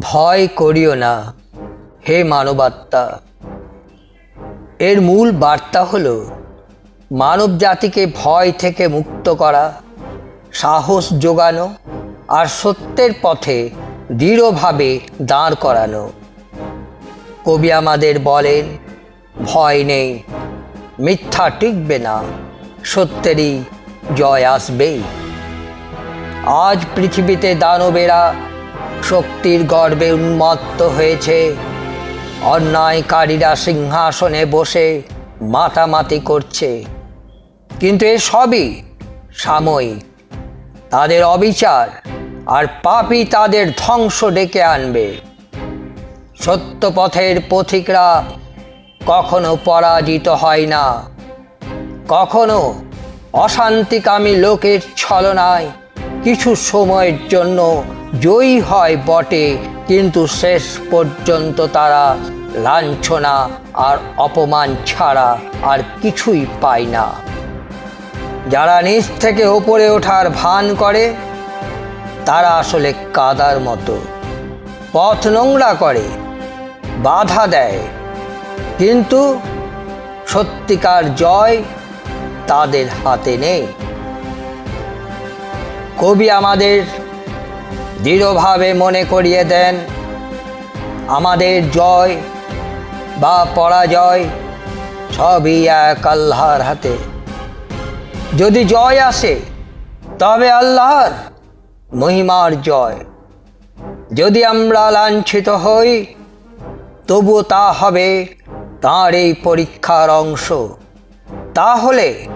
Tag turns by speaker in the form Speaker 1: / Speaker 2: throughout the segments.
Speaker 1: ভয় করিও না, হে মানবাত্মা। এর মূল বার্তা হল মানব জাতিকে ভয় থেকে মুক্ত করা, সাহস যোগানো আর সত্যের পথে দৃঢ়ভাবে দাঁড় করানো। কবি আমাদের বলেন, ভয় নেই, মিথ্যা টিকবে না, সত্যেরই জয় আসবেই। আজ পৃথিবীতে দানবেরা শক্তির গর্বে উন্মত্ত হয়েছে। অন্যায়কারীরা সিংহাসনে বসে মাতামাতি করছে। কিন্তু এ সবই সাময়িক। তাদের অবিচার আর পাপি তাদের ধ্বংস ডেকে আনবে। সত্য পথের পথিকরা কখনো পরাজিত হয় না। কখনো অশান্তিকামী লোকের ছলনায় কিছু সময়ের জন্য জয়ী হয় বটে, কিন্তু শেষ পর্যন্ত তারা লাঞ্ছনা আর অপমান ছাড়া আর কিছুই পায় না। যারা নিচ থেকে ওপরে ওঠার ভান করে, তারা আসলে কাদার মতো। পথ নোংরা করে, বাধা দেয়। কিন্তু সত্যিকার জয় তাদের হাতে নেই। কবি আমাদের দৃঢ়ভাবে মনে করিয়ে দেন, আমাদের জয় বা পরাজয় সবই এক আল্লাহর হাতে। যদি জয় আসে, তবে আল্লাহর মহিমার জয়। যদি আমরা লাঞ্ছিত হই, তবুও তা হবে তাঁর এই পরীক্ষার অংশ। তাহলে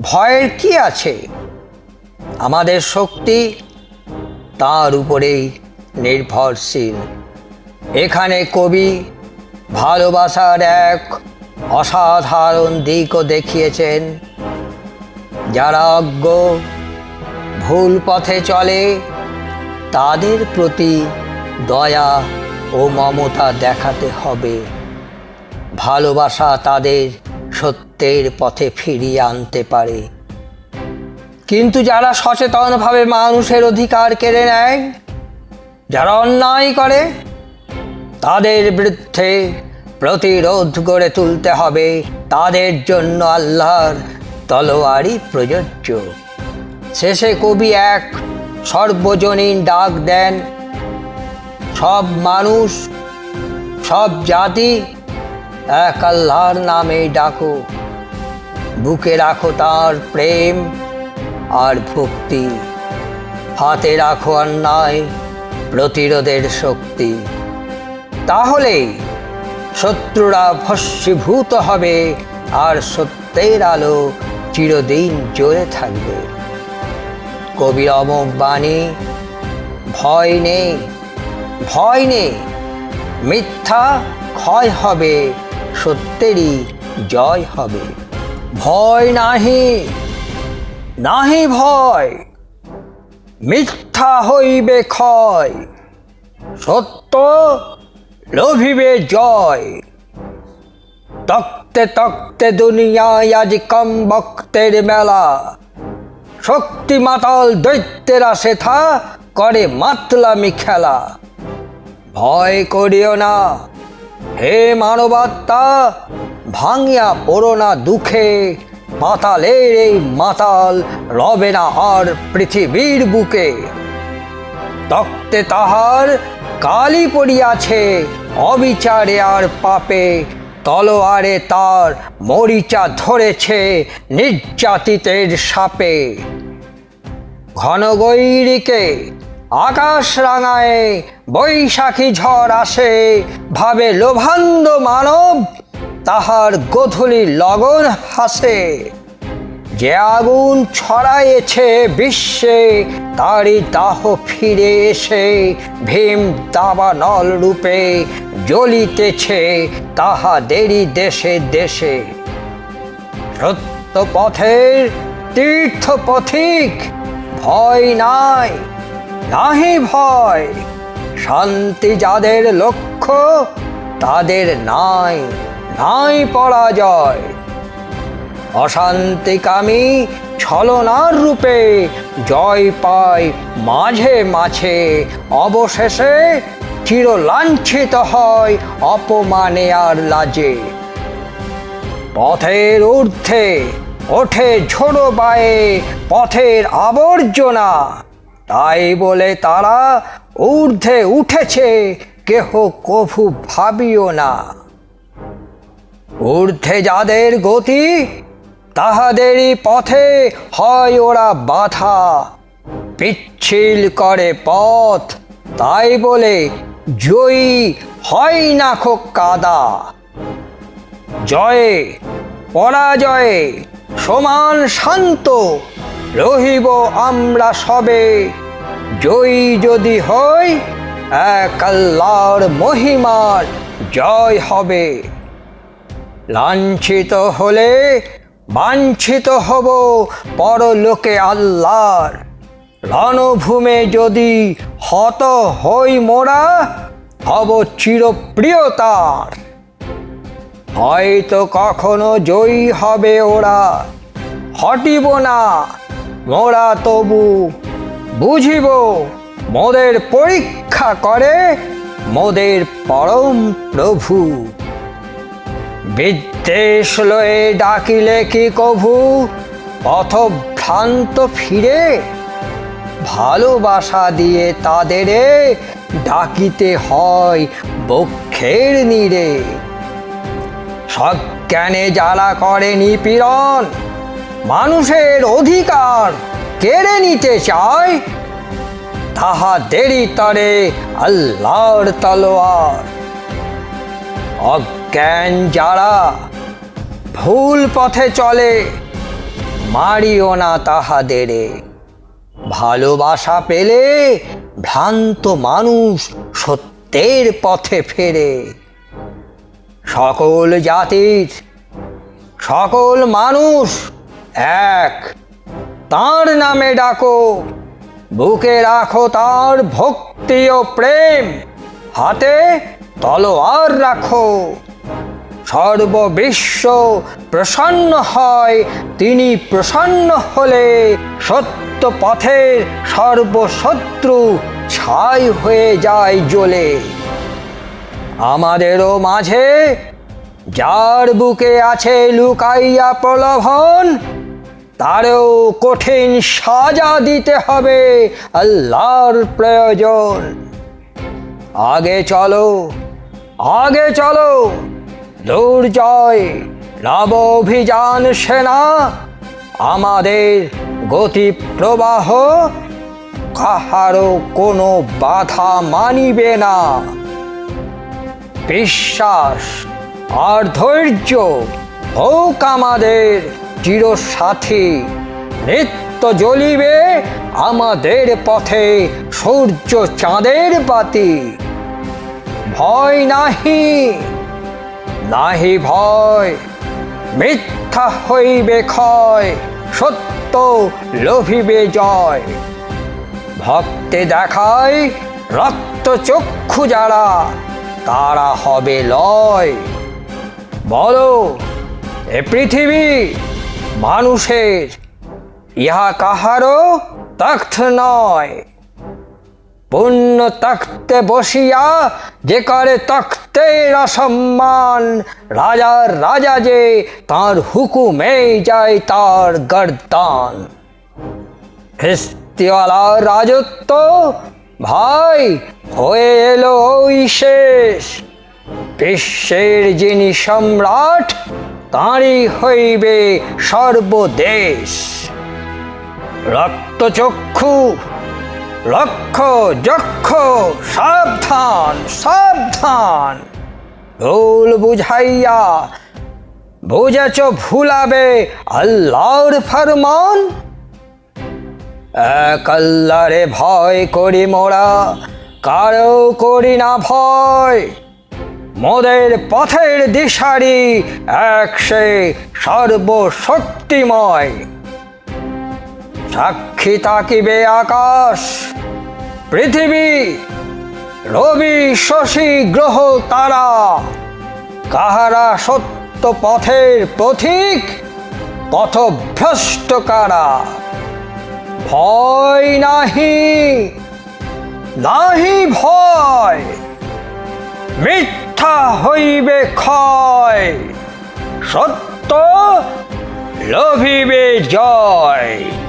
Speaker 1: ভয়ের কি আছে? আমাদের শক্তি তার উপরেই নির্ভরশীল। এখানে কবি ভালোবাসার এক অসাধারণ দিকও দেখিয়েছেন, যারা অজ্ঞ, ভুল পথে চলে, তাদের প্রতি দয়া ও মমতা দেখাতে হবে। ভালোবাসা তাদের সত্যের পথে ফিরিয়ে আনতে পারে। কিন্তু যারা সচেতনভাবে মানুষের অধিকার কেড়ে নেয়, যারা অন্যায় করে, তাদের বিরুদ্ধে প্রতিরোধ গড়ে তুলতে হবে। তাদের জন্য আল্লাহর তলোয়ারই প্রযোজ্য। শেষে কবি এক সর্বজনীন ডাক দেন, সব মানুষ, সব জাতি, এক আল্লাহর নামে ডাকো। বুকে রাখো তার প্রেম আর ভক্তি। হাতে রাখো অন্যায়, প্রতিরোধের শক্তি। তাহলেই শত্রুরা ভস্মীভূত হবে, আর সত্যের আলো চিরদিন জ্বলে থাকবে। কবির অমোক বাণী, ভয় নেই ভয় নেই, মিথ্যা ক্ষয় হবে, সত্যেরই জয় হবে। ভয় নাহি নাহি ভয়, মিথ্যা হইবে ক্ষয়, সত্য লোভিবে জয়। তক্তে তক্তে দুনিয়ায় আজ কম বক্তের মেলা শক্তি মাতাল দৈত্যেরা সেথা করে মাতলামি খেলা। ভয় করিও না, হে মানবাত্মা, ভাঙিয়া পড়ো না দুঃখে। পাতালের এই মাতাল রবে না আর পৃথিবীর বুকে। তক্তে তাহার কালি পড়িয়াছে, অবিচারে আর পাপে, তলোয়ারে তার মরিচা ধরেছে নির্যাতিতের সাপে। ঘনগৈরিকে আকাশ রাঙায়, বৈশাখী ঝড় আসে, ভাবে লোভান্ধ মানব তাহার গধূলি লগন হাসে। যে আগুন ছড়াইছে বিশ্বে, তারই দাহ ফিরে এসে ভীম দাবানল রূপে জ্বলিতেছে তাহাদেরই দেশে দেশে। সত্য পথের তীর্থ পথিক ভয় নাই, নাহি ভয়, শান্তি যাদের লক্ষ্য তাদের নাই নাই পরাজয়। অশান্তিকামী ছলনার রূপে জয় পায় মাঝে মাঝে, অবশেষে চির লাঞ্ছিত হয় অপমানে আর লাজে। পথের ঊর্ধ্বে ওঠে ঝোড়ো বায়ে পথের আবর্জনা, তাই বলে তারা ঊর্ধ্বে উঠেছে কেহ কভু ভাবিও না। ঊর্ধ্বে যাদের গতি, তাহাদেরই পথে হয় ওরা বাধা। পিচ্ছিল করে পথ, তাই বলে জয়ী হয় না খো কাদা। জয়ে, পরাজয়ে সমান শান্ত, রহিব আমরা সবে। জয়ী যদি হই এক আল্লাহর মহিমার জয় হবে। লাঞ্ছিত হলে বাঞ্ছিত হব পরলোকে আল্লাহর। রণভূমে যদি হত হই মোরা, হব চিরপ্রিয়তার। হয়তো কখনো জয়ী হবে ওরা, হটিব না, মোরা তবু বুঝিব। মোদের পরীক্ষা করে মোদের পরম প্রভু। বিদ্বেষ লয়ে ডাকিলে কি কভু? পথভ্রান্ত ফিরে ভালোবাসা দিয়ে তাদেরে ডাকিতে হয় বক্ষের নীড়ে সজ্ঞানে যারা করে নিপীড়ন, মানুষের অধিকার কেড়ে নিতে চায় তাহাদেরই তরে আল্লাহর তলোয়ার। অজ্ঞান যারা ভুল পথে চলে, মারিও না তাহাদেরে ভালোবাসা পেলে ভ্রান্ত মানুষ সত্যের পথে ফেরে। সকল জাতির, সকল মানুষ এক, তার নামে ডাকো। বুকে রাখো তার ভক্তি ও প্রেম। হাতে তলোয়ার রাখো। সর্ববিশ্ব প্রসন্ন হয়, তিনি প্রসন্ন হলে সত্য পথের সর্বশত্রু ছাই হয়ে যায় জ্বলে। আমাদেরও মাঝে, যার বুকে আছে লুকাইয়া প্রলোভন তারও কঠিন সাজা দিতে হবে আল্লাহর প্রয়োজন। আগে চলো আগে চলো, দুর্জয় নব অভিযান সেনা, আমাদের গতি প্রবাহ কাহারও কোনো বাধা মানিবে না। বিশ্বাস আর ধৈর্য হোক আমাদের চিরসাথী। নিত্য জ্বলিবে আমাদের পথে সূর্য চাঁদের বাতি। ভয় নাহি নাহি ভয়, মিথ্যা হইবে ক্ষয়, সত্য লোভিবে জয়। ভক্তে দেখায় রক্ত চক্ষু যারা, তারা হবে লয়। বলো, এ পৃথিবী মানুষের ইহা কাহারও তখ্ত নয়। পুণ্য তখ্তে বসিয়া যে করে তখ্তের অসম্মান রাজার রাজা যে তার হুকুমেই যায় তার গর্দান। ফেস্তিওয়ালার রাজত্ব, ভাই, হয়ে এলো ওই শেষ। বিশ্বের যিনি সম্রাট তাঁরই হইবে সর্বদেশ। রক্তচক্ষু লক্ষ যক্ষ সাবধান সাবধান। ভুল বুঝাইয়া বুঝেছ ভুলাবে আল্লাহর ফরমান? এক আল্লাহরে ভয় করি মোরা, কারও করি না ভয়। মোদের পথের দিশারি এক সে সর্বশক্তিময়। সাক্ষী তাকিবে আকাশ, পৃথিবী, রবি শশী গ্রহ তারা। কাহারা সত্য পথের পথিক, পথভ্রষ্ট কারা? ভয় নাহি নাহি ভয়। হইবে ক্ষয় সত্য লভিবে জয়।